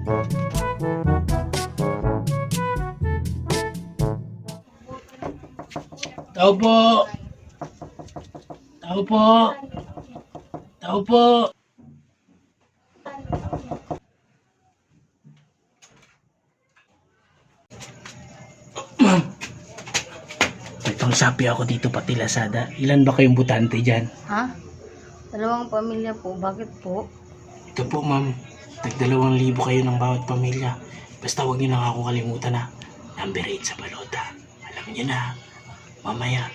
Tao po. Tao po. Tao po. Itong sapi ako dito pati Lazada. Ilan ba kayong butante dyan? Ha? Dalawang pamilya po. Bakit po? Ito po, ma'am. Tag dalawang libo kayo ng bawat pamilya. Basta huwag niyo lang ako kalimutan na number 8 sa balota. Alam niyo na. Mamaya.